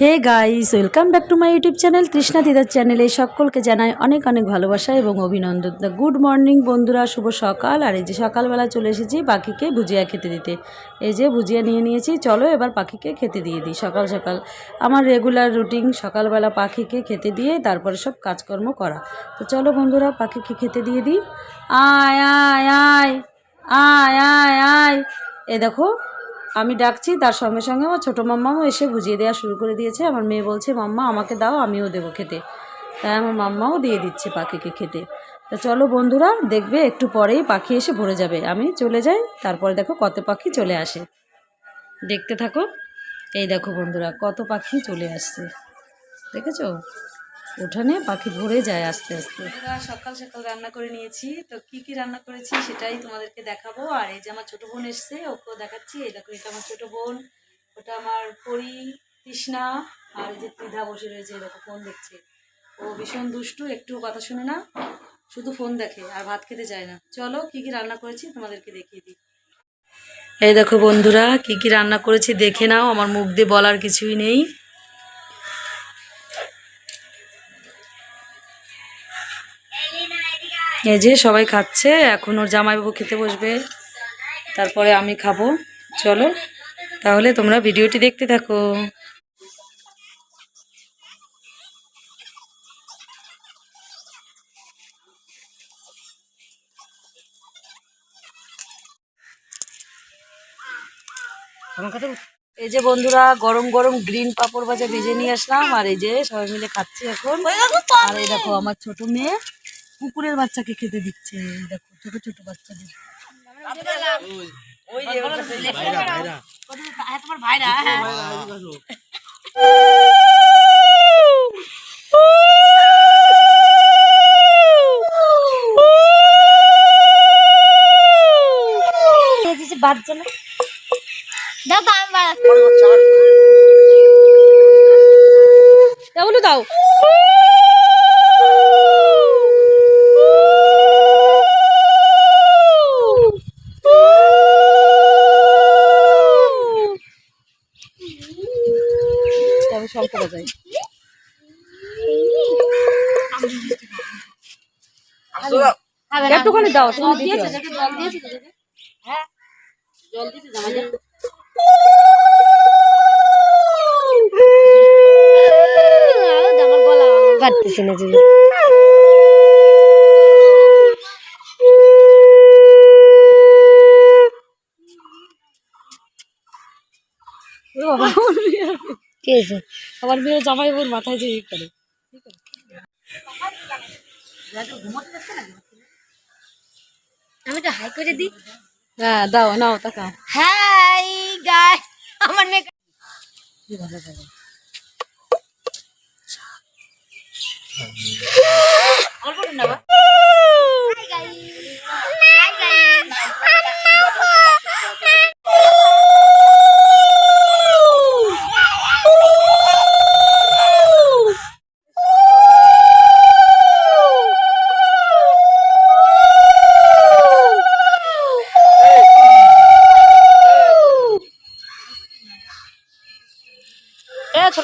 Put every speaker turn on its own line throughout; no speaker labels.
Hey guys, welcome back to my YouTube channel Trishna দিদার চ্যানেলে সকলকে জানাই অনেক অনেক ভালোবাসা এবং অভিনন্দন। গুড মর্নিং বন্ধুরা, শুভ সকাল। আর এই যে সকালবেলা চলে এসেছি পাখিকে ভুজিয়া খেতে দিতে। এই যে ভুজিয়া নিয়ে নিয়েছি, চলো এবার পাখিকে খেতে দিয়ে দিই সকাল সকাল। আমার রেগুলার রুটিন সকালবেলা পাখিকে খেতে দিয়ে তারপরে সব কাজকর্ম করা। তো চলো বন্ধুরা, পাখিকে খেতে দিয়ে দিই। আয় আয় আয় আয় আয় আয়। এ দেখো আমি ডাকছি, তার সঙ্গে সঙ্গে আমার ছোটো মাম্মাও এসে বুঝিয়ে দেওয়া শুরু করে দিয়েছে। আমার মেয়ে বলছে, মাম্মা, আমাকে দাও, আমিও দেবো খেতে। তাই আমার মাম্মাও দিয়ে দিচ্ছে পাখিকে খেতে। তো চলো বন্ধুরা, দেখবে একটু পরেই পাখি এসে ভরে যাবে। আমি চলে যাই, তারপরে দেখো কত পাখি চলে আসে। দেখতে থাকো। এই দেখো বন্ধুরা, কত পাখি চলে আসছে। দেখেছ? উঠানে পাখি ভরে যায় আস্তে আস্তে। সকাল সকাল রান্না করে নিয়েছি। তো কি কি রান্না করেছি সেটাই তোমাদেরকে দেখাবো। আর এই যে আমার ছোটো বোন এসছে, ওকেও দেখাচ্ছি। এই দেখো, এটা আমার ছোটো বোন, ওটা আমার পরি, তৃষ্ণা, আর যে ত্রিধা বসে রয়েছে এরকম ফোন দেখছে। ও ভীষণ দুষ্টু, একটু কথা শুনে না, শুধু ফোন দেখে, আর ভাত খেতে চায় না। চলো, কি কি রান্না করেছি তোমাদেরকে দেখিয়ে দিই। এই দেখো বন্ধুরা, কি কি রান্না করেছি দেখে নাও, আমার মুখ দিয়ে বলার কিছুই নেই। এই যে সবাই খাচ্ছে, এখন ওর জামাইবাবু খেতে বসবে। তারপরে আমি খাব। চলো, তাহলে তোমরা ভিডিওটি দেখতে থাকো। এই যে বন্ধুরা, গরম গরম গ্রিন পাপড় ভাজা ভেজে নিয়ে আসলাম। আর এই যে সবাই মিলে খাচ্ছি এখন। আর এই দেখো, আমার ছোট মেয়ে। কুকুরের বাচ্চাকে খেতে দিচ্ছে দেখো ছোট ছোট বাচ্চাদের। তোমার ভাইরা বাচ্চা না
দাও তো আমি বাড়া-
দাও বলো দাও তবে সব করা যায়
খাবে না।
একটুখানি দাও
জল দিয়েছে জল দিয়েছে হ্যাঁ। জল দিয়েছে জামাই আমার পারতেছি না যে
মেয়ে জামাই বোন মাথায় যে ই করে।
আমি তো হাই করে দিই।
হ্যাঁ দাও নাও তাকাও
হাই গাই আমার মেয়ে অল্প দিন না বা হাই গাইস হাই গাইস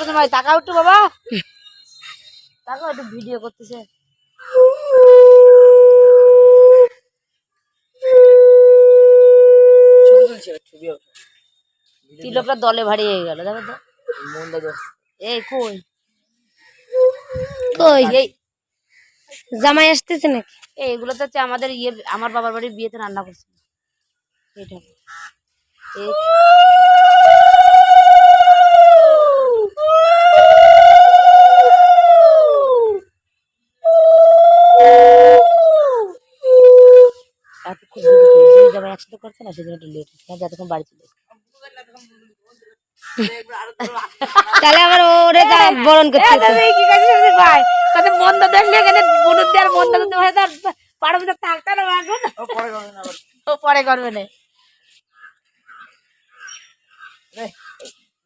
ছোট জামাই টাকা একটু বাবা। টাকা একটু ভিডিও করতেছে। তিলকটা দলে ভারী হয়ে গেল দেখো তো। এই কই? কই এই জামাই আসতেছে নাকি? এইগুলো তো হচ্ছে আমাদের ইয়ে আমার বাবার বাড়ির বিয়েতে রান্না করছে। এইটা একসাথে করছে না সেজন্য একটু লেট হচ্ছে। না যতক্ষণ বাড়ি চলে তাহলে আবার ওরে বরণ করতে কি ভাই কত মন্দ দেখলে এখানে বুনুর দেওয়ার মন্দ করতে হয় তার পাড়ার ভিতর থাকতে না এখন। ও পরে করবে না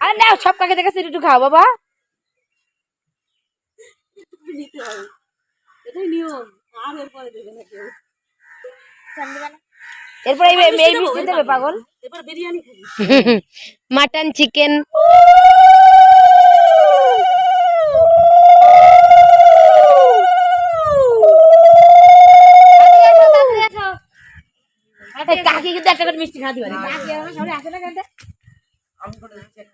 আর না সব কাকে দেখে একটু খাও বাবা। এরপর এই এই মিষ্টি দেবে পাগল? Mutton chicken. কাকি কিন্তু একটা করে মিষ্টি খাওয়াতে পারে কাকি? আমার সামনে আসে না কেন ওই যে মোর আছে চলো শুধু এটা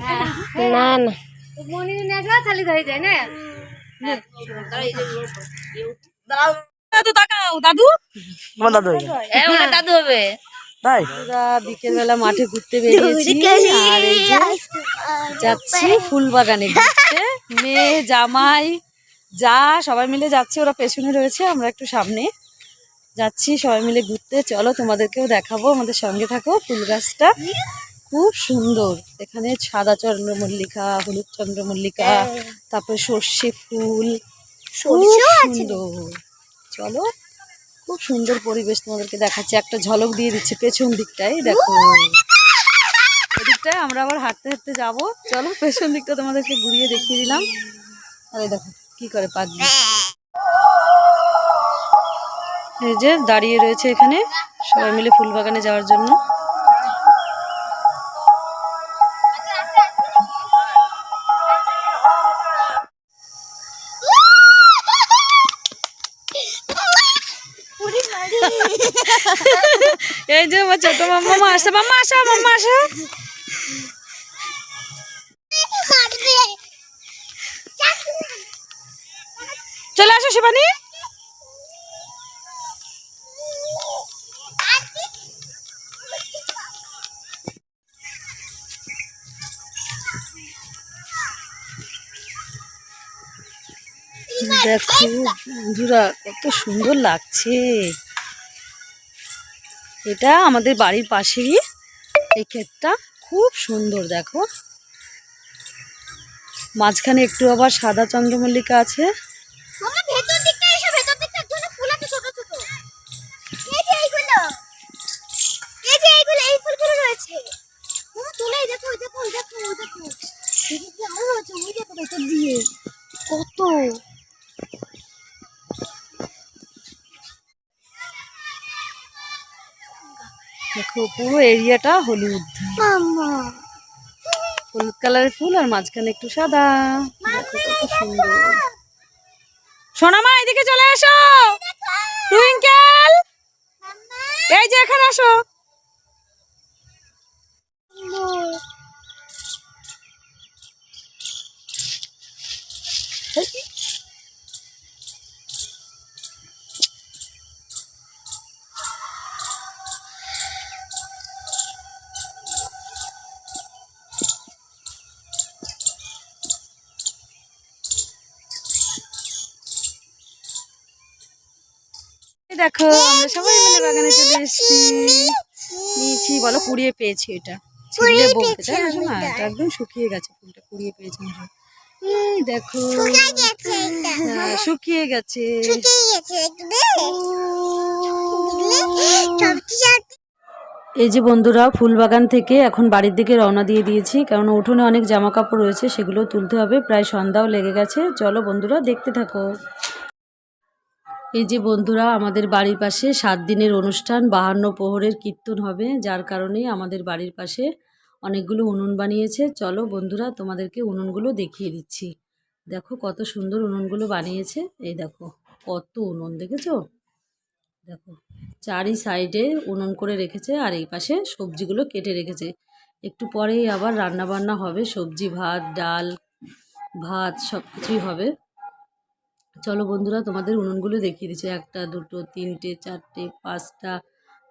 না না না। মনি নিয়ে ধরে যায় না?
দাদু। তাকাও দাদু।
তোমার দাদু হ্যাঁ
ওটা দাদু হবে।
তাই?
বিকেলবেলা মাঠে ঘুরতে বেরিয়েছি আর এই যাচ্ছি ফুল বাগানে মেয়ে জামাই যা সবাই মিলে যাচ্ছে ওরা পেছনে রয়েছে আমরা একটু সামনে। যাচ্ছি সবাই মিলে ঘুরতে। চলো তোমাদেরকেও দেখাবো আমাদের সঙ্গে থাকো ফুল গাছটা। খুব সুন্দর। এখানে সাদা চন্দ্রমল্লিকা হলুদ চন্দ্রমল্লিকা তারপরে সর্ষে ফুল। সুন্দর। চলো খুব সুন্দর পরিবেশ তোমাদেরকে দেখাচ্ছি। একটা ঝলক দিয়ে দিচ্ছে পেছন দিকটাই দেখো। ওদিকটায় আমরা আবার হাঁটতে হাঁটতে যাব। চলো পেছন দিকটা তোমাদেরকে ঘুরিয়ে দেখিয়ে দিলাম। আরে দেখো। কি করে পাখি এই যে দাঁড়িয়ে রয়েছে এখানে সবাই মিলে ফুল বাগানে যাওয়ার জন্য। এই যে আমার ছোট মাম্মা আসে মাম্মা আসো মাম্মা আসো। চলে আসো শিবানী। দেখো, বন্ধুরা, কত সুন্দর লাগছে। এটা আমাদের বাড়ির পাশেই এই ক্ষেতটা খুব সুন্দর, দেখো। মাঝখানে একটু আবার সাদা চন্দ্রমল্লিকা আছে। পুরো এরিয়াটা হলুদ। হলুদ কালারের ফুল আর মাঝখানে একটু সাদা। দেখো কত সুন্দর। সোনামা এদিকে চলে আসো টুইঙ্কেল। এই যে এখানে আসো। দেখো আমরা সবাই মিলে বাগানে চলে এসেছি। নিয়েছি বলো কুড়িয়ে পেয়েছি এটা। ছিললে বলতে তাই না এটা একদম শুকিয়ে গেছে ফুলটা কুড়িয়ে পেয়েছি এই দেখো। হ্যাঁ, শুকিয়ে গেছে।
সবটি
এই যে বন্ধুরা ফুল বাগান থেকে এখন বাড়ির দিকে রওনা দিয়ে দিয়েছি কারণ উঠোনে অনেক জামা কাপড় রয়েছে সেগুলো তুলতে হবে। প্রায় সন্ধ্যাও লেগে গেছে। চলো বন্ধুরা দেখতে থাকো। এই যে বন্ধুরা, আমাদের বাড়ির পাশে সাত দিনের অনুষ্ঠান, বাহান্ন প্রহরের কীর্তন হবে। যার কারণেই আমাদের বাড়ির পাশে অনেকগুলো উনুন বানিয়েছে। চলো বন্ধুরা, তোমাদেরকে উনুনগুলো দেখিয়ে দিচ্ছি। দেখো কত সুন্দর উনুনগুলো বানিয়েছে। এই দেখো, কত উনুন, দেখেছ? দেখো, চারি সাইডে উনুন করে রেখেছে আর এই পাশে সবজিগুলো কেটে রেখেছে। একটু পরেই আবার রান্না বান্না হবে। সবজি, ভাত, ডাল, ভাত সব কিছুই হবে। চলো বন্ধুরা, তোমাদের উনুনগুলো দেখিয়ে দিচ্ছি। একটা, দুটো, তিনটে, চারটে, পাঁচটা,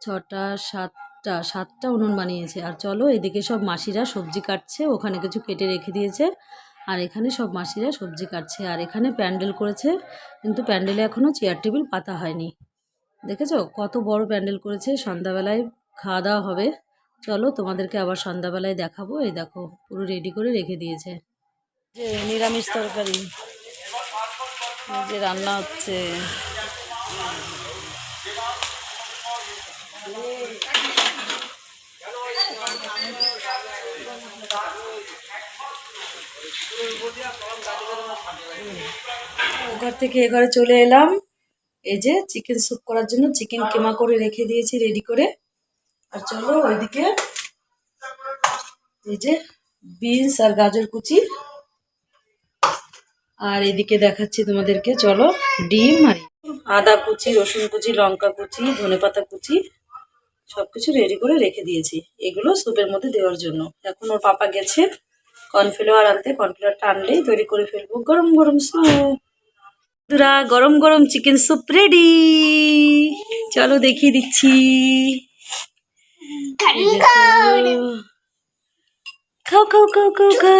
ছটা, সাতটা সাতটা উনুন বানিয়েছে। আর চলো, এদিকে সব মাসিরা সবজি কাটছে, ওখানে কিছু কেটে রেখে দিয়েছে। আর এখানে সব মাসিরা সবজি কাটছে। আর এখানে প্যান্ডেল করেছে, কিন্তু প্যান্ডেলে এখনও চেয়ার টেবিল পাতা হয়নি। দেখেছ? কত বড় প্যান্ডেল করেছে। সন্ধ্যাবেলায় খাওয়া দাওয়া হবে। চলো, তোমাদেরকে আবার সন্ধ্যাবেলায় দেখাবো। এই দেখো, পুরো রেডি করে রেখে দিয়েছে। নিরামিষ তরকারি। যে রান্না হচ্ছে। ঘর থেকে এ ঘরে চলে এলাম। এই যে চিকেন স্যুপ করার জন্য চিকেন কেমা করে রেখে দিয়েছি রেডি করে। আর চলো ওইদিকে এই যে বিনস আর গাজর কুচি। আর এদিকে দেখাচ্ছি তোমাদেরকে চলো ডিম আর আদা কুচি রসুন কুচি লঙ্কা কুচি ধনেপাতা কুচি সবকিছু রেডি করে রেখে দিয়েছি। এগুলো স্যুপের মধ্যে দেওয়ার জন্য। এখন ওর পাপা গেছে কর্নফ্লাওয়ার আনতে। কর্নফ্লাওয়ারটা আনলেই তৈরি করে ফেলব। গরম গরম স্যুপ বন্ধুরা গরম গরম চিকেন স্যুপ রেডি চলো দেখিয়ে দিচ্ছি। খাও খাও খাও খাও খাও।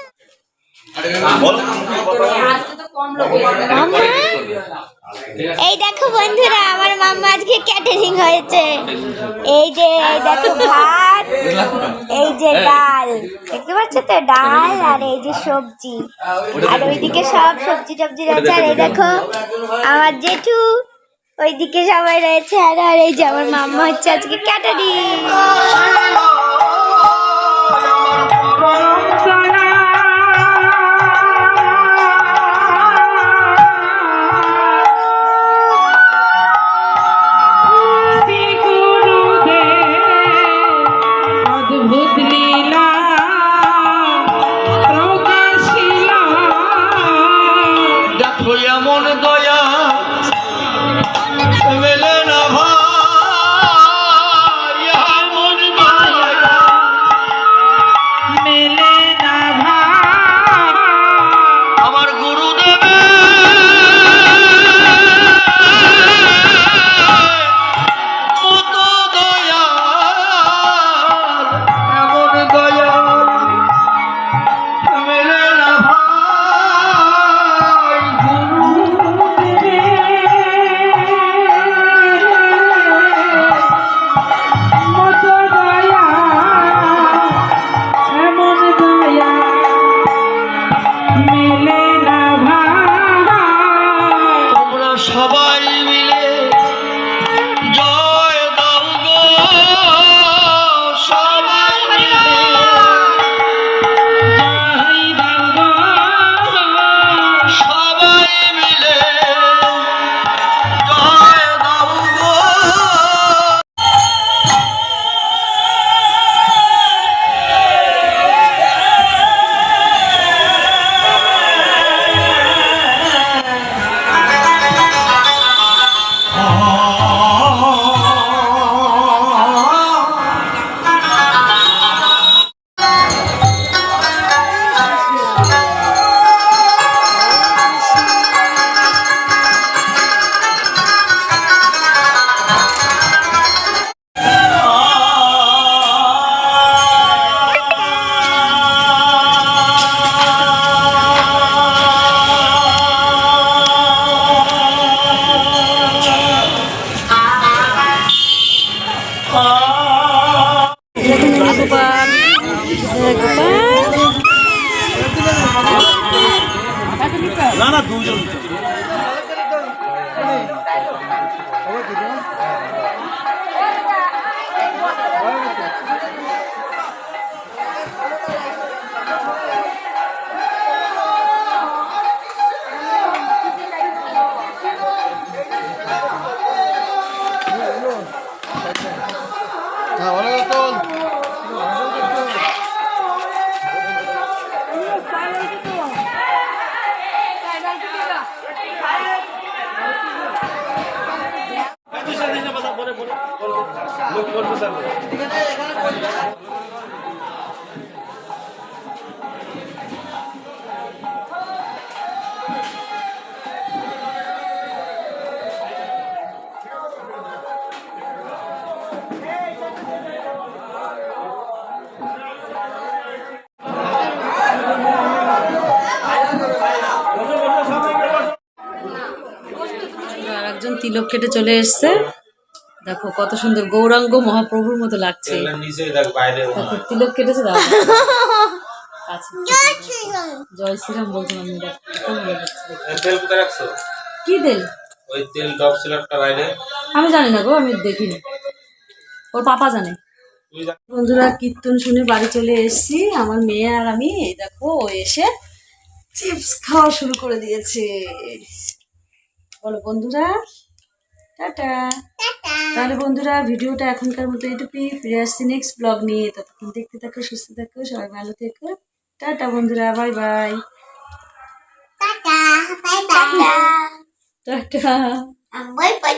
এই দেখো বন্ধুরা, আমার মাম্মা আজকে ক্যাটারিং হয়েছে। এই যে দেখো ভাত, এই যে ডাল। দেখতে পাচ্ছ তো? ডাল আর এই যে সবজি। আর ওইদিকে সব সবজি টবজি রয়েছে। আর এই দেখো, আমার জেঠু, ওইদিকে সবাই রয়েছে। আর আর এই যে আমার মাম্মা হচ্ছে আজকে ক্যাটারিং
પૂછું હા তিলক কেটে চলে এসছে। দেখো কত সুন্দর গৌরাঙ্গ মহাপ্রভুর মতো লাগছে। দেখো তিলক কেটেছে দাও জয় শ্রীরাম। বলছিলাম আমি।
তেল কোথায় রাখছো?
কি তেল?
ওই তেল ডব সিলারটা বাইরে।
আমি জানি না গো আমি দেখিনি। ওর পাপা জানে। বন্ধুরা কীর্তন শুনে বাড়ি চলে এসেছি। আমার মেয়ে আর আমি দেখো ও এসে চিপস খাওয়া শুরু করে দিয়েছে। বলো বন্ধুরা টাটা। তাহলে বন্ধুরা ভিডিওটা এখনকার মতো এইটুকুই। ফিরে আসছি নেক্সট ব্লগ নিয়ে। ততক্ষণ দেখতে থাকো সুস্থ থাকো সবাই ভালো থেকো। টাটা বন্ধুরা বাই বাই
টাটা আমি বই বই